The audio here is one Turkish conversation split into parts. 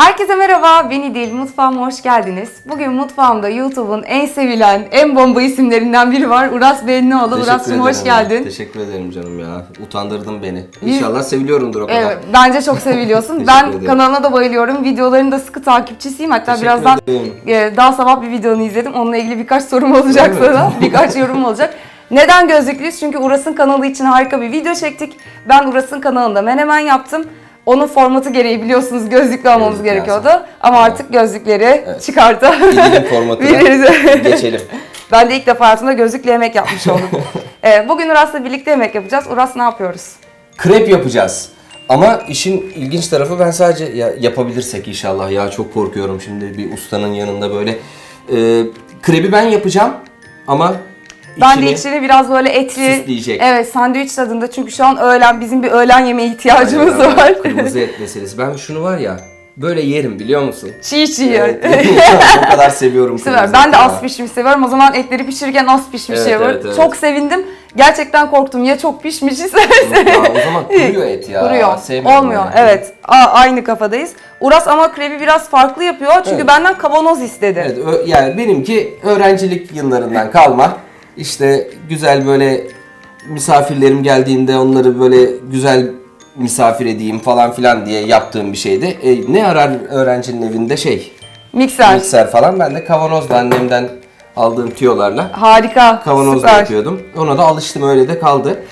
Herkese merhaba, beni değil mutfağıma hoş geldiniz. Bugün mutfağımda YouTube'un en sevilen, en bomba isimlerinden biri var. Uras Benlioğlu. Uras'cığım hoş geldin. Teşekkür ederim canım ya. Utandırdın beni. İnşallah seviliyorumdur o kadar. Evet, bence çok seviliyorsun. Ben ederim. kanalına da bayılıyorum. Videolarının da sıkı takipçisiyim. Hatta Teşekkür birazdan ederim. e, daha sabah bir videonu izledim. Onunla ilgili birkaç sorum olacak sana. Birkaç yorum olacak. Neden gözlüklüyüz? Çünkü Uras'ın kanalı için harika bir video çektik. Ben Uras'ın kanalında menemen yaptım. Onun formatı gereği biliyorsunuz gözlüklü almamız Gözlük gerekiyordu. lazım. Ama Tamam. artık gözlükleri Evet. çıkartabiliriz. İlginin formatına geçelim. Ben de ilk defa hayatımda gözlükle yemek yapmış oldum. Ee, bugün Uras'la birlikte yemek yapacağız. Uras ne yapıyoruz? Krep yapacağız. Ama işin ilginç tarafı ben sadece ya yapabilirsek inşallah ya çok korkuyorum şimdi bir ustanın yanında böyle. Ee, krebi ben yapacağım ama Ben içini- de içine biraz böyle etli, süsleyecek. evet sandviç tadında çünkü şu an öğlen bizim bir öğlen yemeğe ihtiyacımız Aynen, var. Kırmızı et meselesi. Ben şunu var ya böyle yerim biliyor musun? çiğ çiğ. Evet, o kadar seviyorum kırmızı Ben de az pişmiş seviyorum. O zaman etleri pişirirken az pişmiş Evet, seviyorum. evet, evet. Çok sevindim. Gerçekten korktum. Ya çok pişmiş Ya, o zaman kuruyor et ya. Kuruyor. Sevmiyorum Olmuyor. yani. Evet. A- aynı kafadayız. Uras ama krebi biraz farklı yapıyor. Çünkü Evet. benden kavanoz istedi. Evet, yani benimki öğrencilik yıllarından kalma. İşte güzel böyle misafirlerim geldiğinde onları böyle güzel misafir edeyim falan filan diye yaptığım bir şeydi. E, ne arar öğrencinin evinde şey, Mikser. mikser falan. Ben de kavanozla annemden aldığım tüyolarla Harika. kavanozla süper. yapıyordum. Ona da alıştım öyle de kaldı.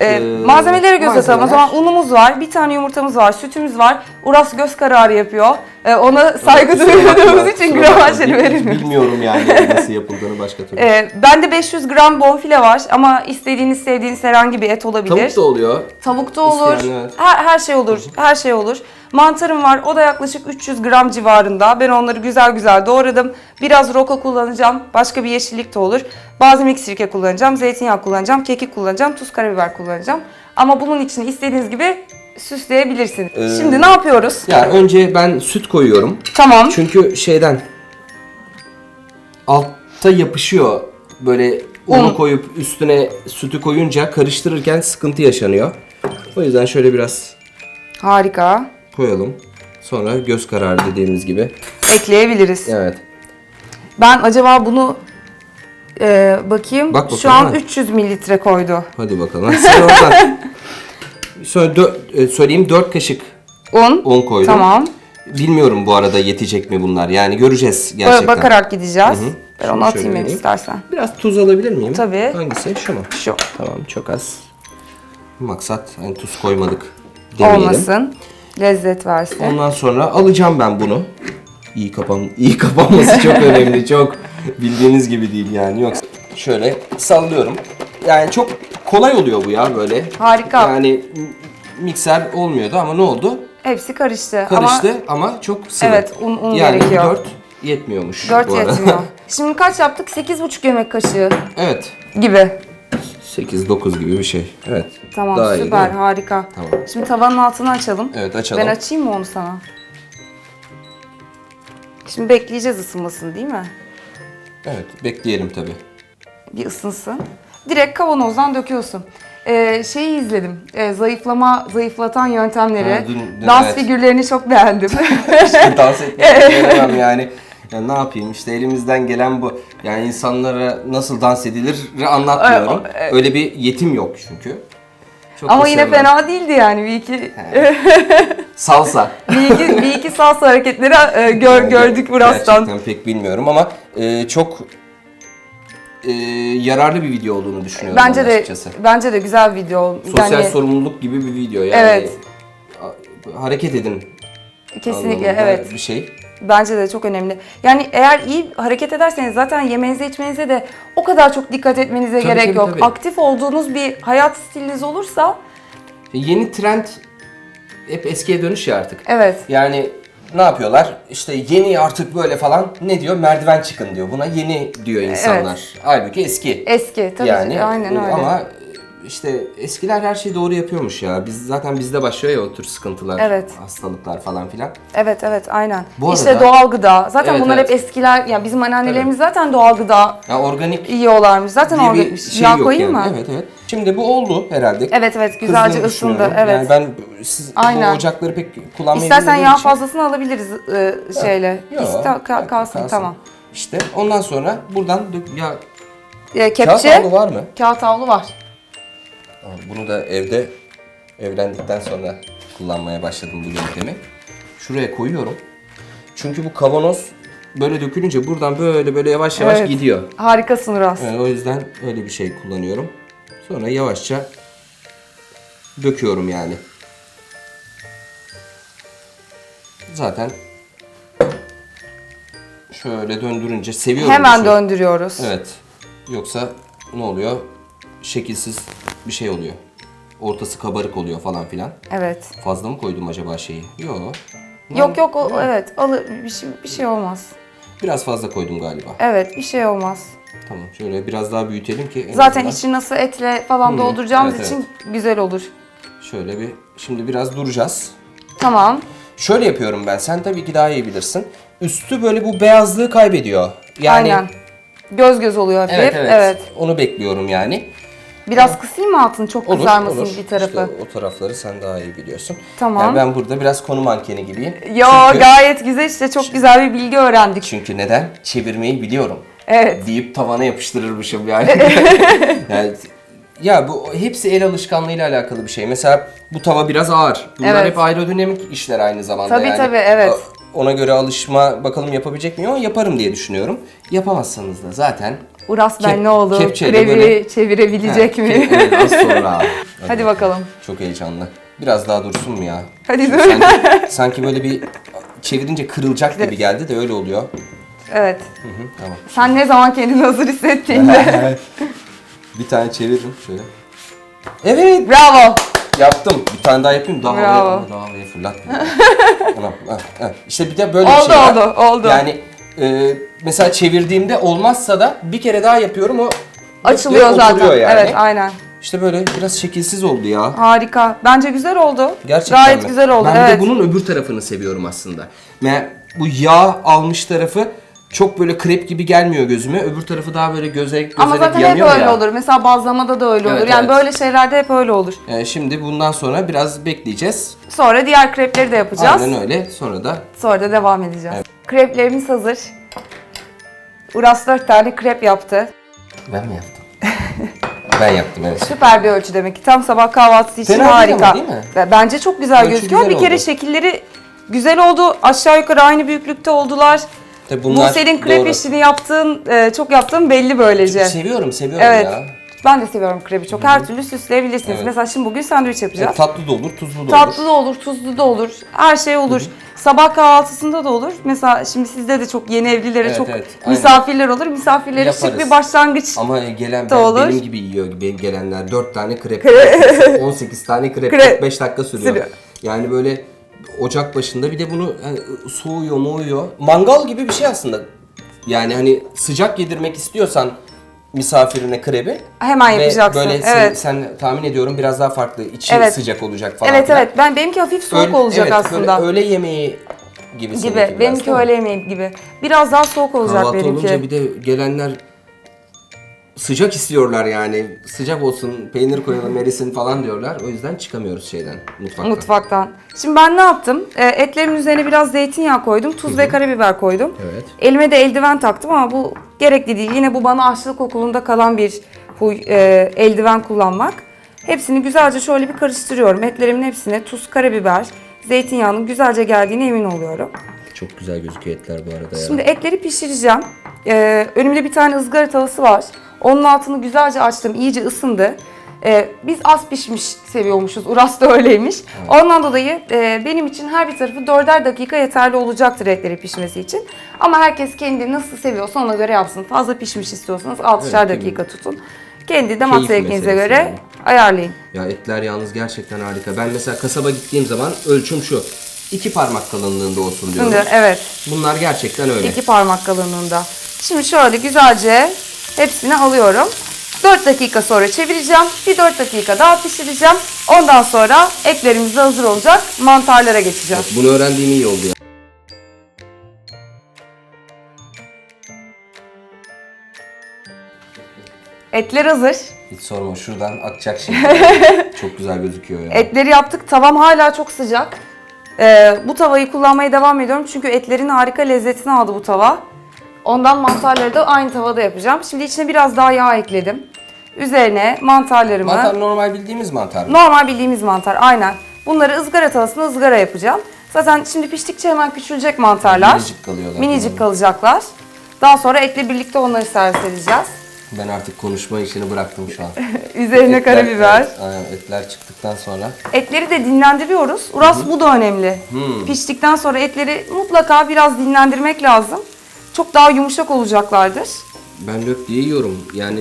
Ee, Ee, malzemeleri göz atalım. O malzemeler- zaman unumuz var, bir tane yumurtamız var, sütümüz var. Uras göz kararı yapıyor. Ee, ona saygı duyduğumuz için gramajını Bil- veremiyoruz. Bilmiyorum yani nasıl yapıldığını başka türlü. Ee, bende 500 gram bonfile var ama istediğiniz, sevdiğiniz herhangi bir et olabilir. Tavuk da oluyor. Tavuk da olur. Her, her şey olur. Her şey olur. Mantarım var. O da yaklaşık 300 gram civarında. Ben onları güzel güzel doğradım. Biraz roka kullanacağım. Başka bir yeşillik de olur. Balzamik sirke kullanacağım. Zeytinyağı kullanacağım. Kekik kullanacağım. Tuz, karabiber kullanacağım. Ama bunun için istediğiniz gibi süsleyebilirsiniz. Ee, Şimdi ne yapıyoruz? Yani önce ben süt koyuyorum. Tamam. Çünkü şeyden altta yapışıyor böyle unu Un. koyup üstüne sütü koyunca karıştırırken sıkıntı yaşanıyor. O yüzden şöyle biraz Harika. koyalım. Sonra göz kararı dediğimiz gibi. Ekleyebiliriz. Evet. Ben acaba bunu e, bakayım. Bak Şu bakalım, an ha. 300 mililitre koydu. Hadi bakalım. Sen oradan Dö- e, söyleyeyim 4 kaşık Un. un koydum. Tamam. Bilmiyorum bu arada yetecek mi bunlar. Yani göreceğiz gerçekten. Bakarak gideceğiz. Hı hı. Ben Şunu onu şöyle atayım vereyim. istersen. Biraz tuz alabilir miyim? Tabii. Hangisi? Şu mu? Şu. Tamam çok az. Maksat hani tuz koymadık demeyelim. Olmasın. Lezzet versin. Ondan sonra alacağım ben bunu. İyi kapan iyi kapanması çok önemli. Çok bildiğiniz gibi değil yani. Yoksa şöyle sallıyorum. Yani çok kolay oluyor bu ya böyle. Harika. Yani mikser olmuyordu ama ne oldu? Hepsi karıştı. Karıştı ama, çok sıvı. Evet, un- un yani gerekiyor. 4 yetmiyormuş Ama 4 bu arada. yetmiyor. Şimdi kaç yaptık? 8,5 yemek kaşığı evet. gibi. 8-9 gibi bir şey. Evet. Tamam Daha iyi süper mi? harika. Tamam. Şimdi tavanın altını açalım. Evet açalım. Ben açayım mı onu sana? Şimdi bekleyeceğiz ısınmasını değil mi? Evet bekleyelim tabi. Bir ısınsın. Direkt kavanozdan döküyorsun. Ee, şeyi izledim. Ee, zayıflama, zayıflatan yöntemleri. Ha, dün- dün dans evet. figürlerini çok beğendim. dans etmeyi sevmem yani. Ya ne yapayım işte elimizden gelen bu. Yani insanlara nasıl dans edilir anlatmıyorum. Evet, Öyle bir yetim yok çünkü. Çok Ama da yine sevmem. fena değildi yani. Bir iki, Salsa. bir iki, bir iki salsa hareketleri e, gör, gördük Uras'tan. Gerçekten pek bilmiyorum ama e, çok e, yararlı bir video olduğunu düşünüyorum Bence ben de açıkçası. bence de güzel bir video. Sosyal Yani sorumluluk gibi bir video yani. Evet. Hareket edin. kesinlikle evet. Bir şey. Bence de çok önemli. Yani eğer iyi hareket ederseniz zaten yemenize içmenize de o kadar çok dikkat etmenize Tabii, gerek tabii, yok. tabii. Aktif olduğunuz bir hayat stiliniz olursa Yeni trend hep eskiye dönüş ya artık. evet. Yani ne yapıyorlar? İşte yeni artık böyle falan ne diyor? Merdiven çıkın diyor. Buna yeni diyor insanlar. Halbuki eski. Eski tabii yani aynen e, öyle. ama işte eskiler her şeyi doğru yapıyormuş ya. Biz zaten bizde başlıyor ya o tür sıkıntılar, Evet. hastalıklar falan filan. Evet evet aynen. Bu işte arada- doğal gıda. Zaten Evet, bunlar evet. hep eskiler. Ya bizim anneannelerimiz zaten doğal gıda Ya organik yiyorlarmış. Zaten diye bir şey Yağ yok koyayım yani. mı? Evet evet. Şimdi bu oldu herhalde. Evet evet güzelce Kızdığını ısındı. düşünüyorum. Evet. Yani ben siz Aynen. bu ocakları pek kullanmayı İstersen bilmediğim yağ için- fazlasını alabiliriz e, şeyle. Yok, İster ka- kalsın, tamam. İşte ondan sonra buradan dök- ya E, kağıt kepçe, havlu var mı? kağıt havlu var. Bunu da evde evlendikten sonra kullanmaya başladım bu yöntemi. Şuraya koyuyorum. Çünkü bu kavanoz böyle dökülünce buradan böyle böyle yavaş yavaş Evet. gidiyor. Harikasın Uras. Yani o yüzden öyle bir şey kullanıyorum. Sonra yavaşça döküyorum yani. Zaten şöyle döndürünce seviyorum. Hemen bu döndürüyoruz. Evet. Yoksa ne oluyor? Şekilsiz bir şey oluyor. Ortası kabarık oluyor falan filan. Evet. Fazla mı koydum acaba şeyi? Yok. Yok yok o, evet alı bir şey, bir şey olmaz. Biraz fazla koydum galiba. Evet bir şey olmaz. Tamam. Şöyle biraz daha büyütelim ki en Zaten azından- içi nasıl etle falan dolduracağımız evet, için güzel olur. Şöyle bir şimdi biraz duracağız. Tamam. Şöyle yapıyorum ben. Sen tabii ki daha iyi bilirsin. Üstü böyle bu beyazlığı kaybediyor. Yani Aynen. Göz göz oluyor hafif. Evet evet. Onu bekliyorum yani. Biraz kısayım mı altını çok Olur, kızarmasın olur. bir tarafı. İşte o tarafları sen daha iyi biliyorsun. Tamam. Yani ben burada biraz konu mankeni gibiyim. Yo çünkü, gayet güzel işte çok güzel bir bilgi öğrendik. çünkü neden? Çevirmeyi biliyorum. Evet. Deyip tavana yapıştırırmışım yani. yani ya bu hepsi el alışkanlığıyla alakalı bir şey. Mesela bu tava biraz ağır. Bunlar Evet. hep aerodinamik işler aynı zamanda Tabii, yani. tabii, evet. Ona göre alışma bakalım yapabilecek miyim ama yaparım diye düşünüyorum. Yapamazsanız da zaten Uras Kep- ne oldu? kepçeyle Krevi böyle- çevirebilecek mi? ke- Evet az sonra. Hadi bakalım. Çok heyecanlı. Biraz daha dursun mu ya? Hadi dur. Sanki, sanki böyle bir çevirince kırılacak gibi geldi de öyle oluyor. Evet. Hı hı, tamam. Sen ne zaman kendini hazır hissettiğinde. bir tane çeviririm şöyle. Evet. Bravo. Yaptım. Bir tane daha yapayım. Daha Bravo. havaya, daha havaya fırlatmayayım. tamam. İşte bir de böyle Oldu, bir şey var. oldu, oldu. Yani e, mesela çevirdiğimde olmazsa da bir kere daha yapıyorum o Açılıyor zaten. oturuyor yani. Evet aynen. İşte böyle biraz şekilsiz oldu ya. Harika. Bence güzel oldu. Gerçekten Gayet mi? güzel oldu. Ben evet. de bunun öbür tarafını seviyorum aslında. Yani bu yağ almış tarafı çok böyle krep gibi gelmiyor gözüme. Öbür tarafı daha böyle göze göze Ama zaten hep öyle ya. olur. Mesela bazlamada da öyle Evet, olur. Yani evet. böyle şeylerde hep öyle olur. Yani şimdi bundan sonra biraz bekleyeceğiz. Sonra diğer krepleri de yapacağız. Aynen öyle. Sonra da Sonra da devam edeceğiz. Kreplerimiz hazır. Uras 4 tane krep yaptı. ben mi yaptım? ben yaptım evet. Süper bir ölçü demek ki. Tam sabah kahvaltısı için Fena değil harika. ama değil mi? Ve Bence çok güzel Ölçü gözüküyor. güzel bir kere oldu. şekilleri güzel oldu. Aşağı yukarı aynı büyüklükte oldular. Tabii Bu senin krep doğru. işini yaptığın, e, çok yaptığın belli böylece. Seviyorum, seviyorum Evet. ya. Ben de seviyorum krepi çok. Her türlü süsleyebilirsiniz. Evet. Mesela şimdi bugün sandviç yapacağız. E, tatlı da olur, tuzlu da olur. Tatlı da olur, tuzlu da olur. Her şey olur. Sabah kahvaltısında da olur. Mesela şimdi sizde de çok yeni evlilere Evet, çok evet, aynen. misafirler olur. Misafirlere şık Yaparız. bir başlangıç. Ama gelen ben, olur. benim gibi yiyor gibi gelenler 4 tane krep, 18 tane krep, Krep. 45 dakika sürüyor. Sürüyor. Yani böyle ocak başında bir de bunu yani soğuyor moğuyor. Mangal gibi bir şey aslında. Yani hani sıcak yedirmek istiyorsan misafirine krebi. Hemen ve yapacaksın. Böyle sen, evet. sen tahmin ediyorum biraz daha farklı. içi Evet. sıcak olacak falan. Evet filan. evet. Ben benimki hafif soğuk Öyle- olacak evet, aslında. Böyle öğle yemeği gibi. gibi. Benimki öğle yemeği gibi. Biraz daha soğuk olacak Kahvaltı benimki. olunca bir de gelenler sıcak istiyorlar yani. Sıcak olsun, peynir koyalım, erisin falan diyorlar. O yüzden çıkamıyoruz şeyden, mutfaktan. Mutfaktan. Şimdi ben ne yaptım? E, etlerimin üzerine biraz zeytinyağı koydum. Tuz ve karabiber koydum. Evet. Elime de eldiven taktım ama bu gerekli değil. Yine bu bana aşçılık okulunda kalan bir huy, e, eldiven kullanmak. Hepsini güzelce şöyle bir karıştırıyorum. Etlerimin hepsine tuz, karabiber, zeytinyağının güzelce geldiğine emin oluyorum. Çok güzel gözüküyor etler bu arada ya. Şimdi etleri pişireceğim. Ee, önümde bir tane ızgara tavası var. Onun altını güzelce açtım. iyice ısındı. Ee, biz az pişmiş seviyormuşuz. Uras da öyleymiş. Ondan dolayı e, benim için her bir tarafı dörder dakika yeterli olacaktır etleri pişmesi için. Ama herkes kendi nasıl seviyorsa ona göre yapsın. Fazla pişmiş istiyorsanız 6'şer Evet, dakika tutun. Kendi damak zevkinize göre yani. ayarlayın. Ya etler yalnız gerçekten harika. Ben mesela kasaba gittiğim zaman ölçüm şu. iki parmak kalınlığında olsun diyorum. Şimdi evet. Bunlar gerçekten öyle. İki parmak kalınlığında. Şimdi şöyle güzelce hepsini alıyorum. 4 dakika sonra çevireceğim. Bir 4 dakika daha pişireceğim. Ondan sonra eklerimiz de hazır olacak. Mantarlara geçeceğim. Bunu öğrendiğim iyi oldu ya. Etler hazır. Hiç sorma şuradan akacak şimdi. Çok güzel gözüküyor ya. Etleri yaptık. Tavam hala çok sıcak. Ee, bu tavayı kullanmaya devam ediyorum. Çünkü etlerin harika lezzetini aldı bu tava. Ondan mantarları da aynı tavada yapacağım. Şimdi içine biraz daha yağ ekledim. Üzerine mantarlarımı... Mantar normal bildiğimiz mantar mı? Normal bildiğimiz mantar aynen. Bunları ızgara tavasında ızgara yapacağım. Zaten şimdi piştikçe hemen küçülecek mantarlar. Minicik kalıyorlar. Minicik kalacaklar. Daha sonra etle birlikte onları servis edeceğiz. Ben artık konuşma işini bıraktım şu an. Üzerine Etler- karabiber. aynen, etler çıktıktan sonra. Etleri de dinlendiriyoruz. Uras bu da önemli. Piştikten sonra etleri mutlaka biraz dinlendirmek lazım. Çok daha yumuşak olacaklardır. Ben löp diye yiyorum. Yani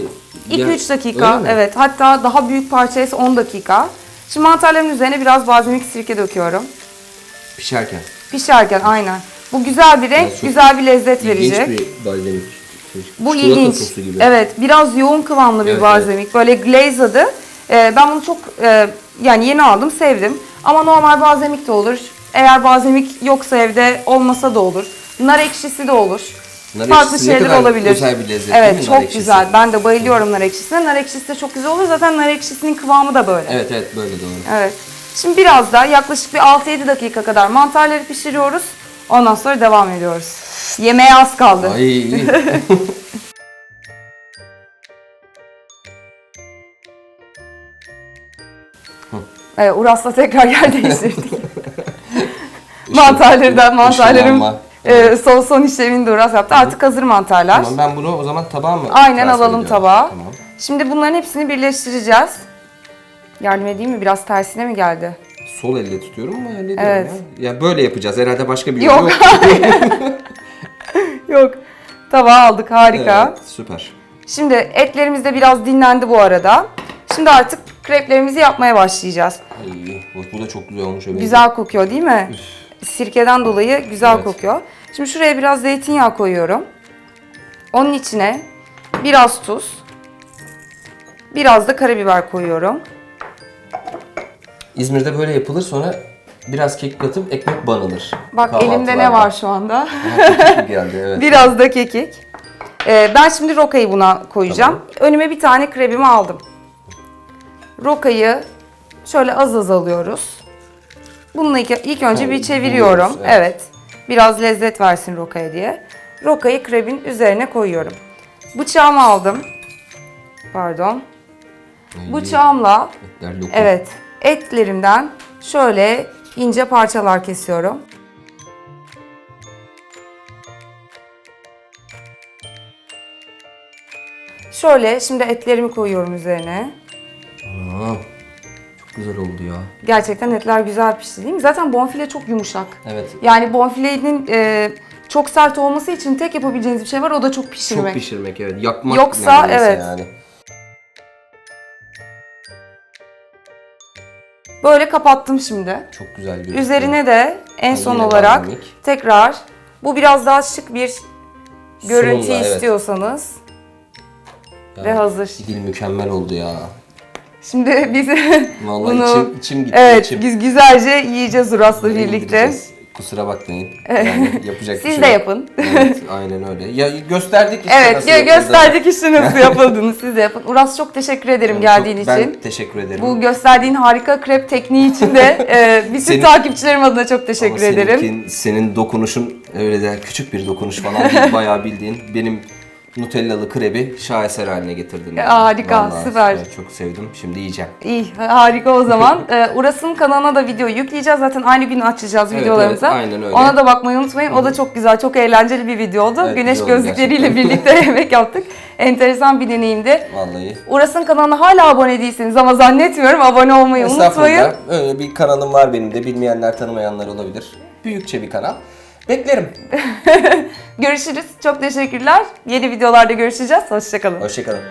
ya- 2-3 dakika Öyle mi? evet hatta daha büyük parçaysa 10 dakika. Şimdi mantarların üzerine biraz balzamik sirke döküyorum. Pişerken. Pişerken aynen. Bu güzel bir renk, çok güzel bir lezzet verecek. bir balzamik. Bu Çikolata ilginç. sosu gibi. Evet, biraz yoğun kıvamlı bir Evet, balzamik. Böyle glaze adı. Ee, ben bunu çok e, yani yeni aldım, sevdim. Ama normal balzamik de olur. Eğer balzamik yoksa evde olmasa da olur. Nar ekşisi de olur. Nar Farklı ekşisi ne şeyler kadar olabilir. güzel bir lezzet Evet, değil mi nar çok ekşisi? güzel. Ben de bayılıyorum nar ekşisine. Nar ekşisi de çok güzel olur. Zaten nar ekşisinin kıvamı da böyle. Evet evet böyle doğru. Evet. Şimdi biraz da yaklaşık bir 6-7 dakika kadar mantarları pişiriyoruz. Ondan sonra devam ediyoruz. Yemeğe az kaldı. Ay. Evet, Uras'la tekrar yer değiştirdik. Mantarlardan, mantarlarım Işınlanma. E, son son işlemini de Uras yaptı. Artık hazır mantarlar. tamam ben bunu o zaman tabağa mı? Aynen transfer alalım ediyorum? tabağa. Tamam. Şimdi bunların hepsini birleştireceğiz. Yardım edeyim mi? Biraz tersine mi geldi? Sol elle tutuyorum ama hallediyorum Evet. ya. Ya böyle yapacağız. Herhalde başka bir Yok. yolu yok. Yok. Tabağı aldık. Harika. Evet, süper. Şimdi etlerimiz de biraz dinlendi bu arada. Şimdi artık kreplerimizi yapmaya başlayacağız. Ay, bu, bu da çok güzel olmuş. Güzel kokuyor değil mi? Sirkeden dolayı güzel Evet. kokuyor. Şimdi şuraya biraz zeytinyağı koyuyorum. Onun içine biraz tuz, biraz da karabiber koyuyorum. İzmir'de böyle yapılır sonra biraz kek katıp ekmek banılır. Bak elimde ne var şu anda? Geldi evet. biraz da kekik. Ee, ben şimdi rokayı buna koyacağım. Önüme bir tane krebimi aldım. Rokayı şöyle az az alıyoruz. Bununla ilk, ilk önce bir çeviriyorum. Evet. evet. Biraz lezzet versin rokaya diye. Rokayı krebin üzerine koyuyorum. Bıçağımı aldım. Pardon. Ay, Bıçağımla evet etlerimden şöyle ince parçalar kesiyorum. Şöyle şimdi etlerimi koyuyorum üzerine. Güzel oldu ya. Gerçekten etler güzel pişti değil mi? Zaten bonfile çok yumuşak. Evet. Yani bonfilenin e, çok sert olması için tek yapabileceğiniz bir şey var o da çok pişirmek. Çok pişirmek evet. Yakmak Yoksa, evet. yani. Böyle kapattım şimdi. Çok güzel gözüküyor. Üzerine de en son yine olarak balzamik. tekrar bu biraz daha şık bir görüntü Sunumla, evet. istiyorsanız Ya, ve hazır. Dil mükemmel oldu ya. Şimdi biz Vallahi bunu içim, içim gitti. evet içim. biz güzelce yiyeceğiz Uras'la birlikte. Kusura bakmayın. Yani yapacak bir Siz şey de yok. yapın. Evet, aynen öyle. Ya gösterdik işte Evet nasıl yapıldığını. gösterdik işte nasıl yapıldığını siz de yapın. Uras çok teşekkür ederim Çok- geldiğin için. Ben teşekkür ederim. Bu gösterdiğin harika krep tekniği için de e, bütün Senin- takipçilerim adına çok teşekkür Ama ederim. seninkin- senin dokunuşun öyle de küçük bir dokunuş falan değil. Bayağı bildiğin benim Nutellalı krebi şaheser haline getirdin. yani. harika, süper. Çok sevdim. Şimdi yiyeceğim. İyi, harika o zaman. Ee, Uras'ın kanalına da video yükleyeceğiz. Zaten aynı gün açacağız Evet, videolarımızı. evet, aynen öyle. Ona da bakmayı unutmayın. O da çok güzel, çok eğlenceli bir video oldu. Evet, Güneş gözlükleriyle gerçekten. birlikte yemek yaptık. Enteresan bir deneyimdi. Vallahi. Uras'ın kanalına hala abone değilseniz ama zannetmiyorum abone olmayı unutmayın. Öyle bir kanalım var benim de. Bilmeyenler, tanımayanlar olabilir. Büyükçe bir kanal. Beklerim. Görüşürüz. Çok teşekkürler. Yeni videolarda görüşeceğiz. Hoşçakalın. Hoşçakalın.